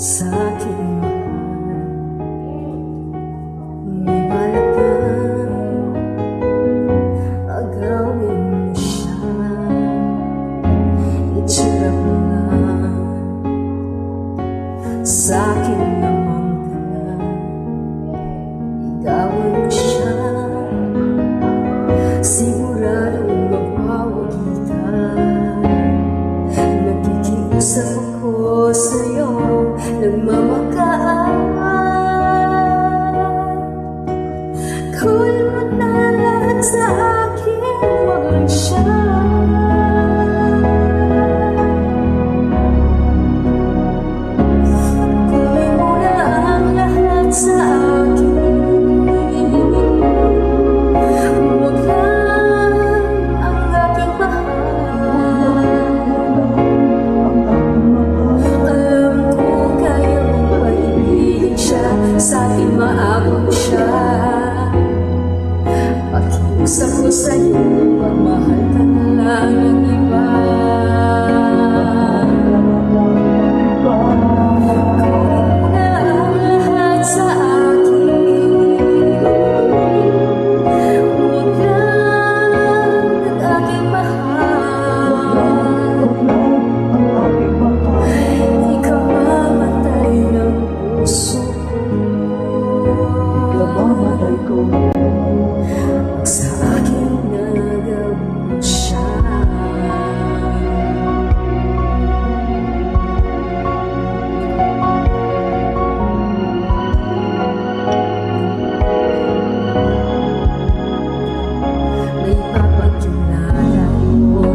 sa'kin naman pala Ikaw ang siya. Siguradong magpawagitan Nakikiusap ako sa'yo nagmamakal sa'yo Magmahal ka lang ng iba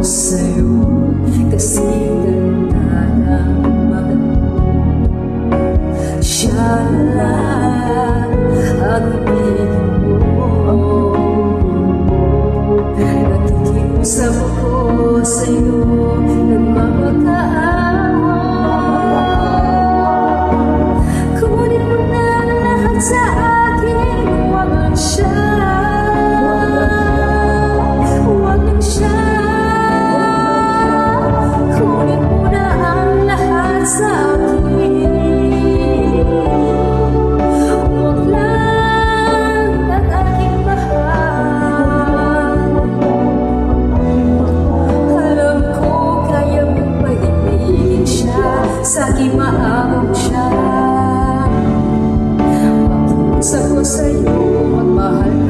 sa'yo. Kasi ganda naman Siya lang ang ibigin mo. Natikim sa buko sa'yo Sagot sa'yo, magmahal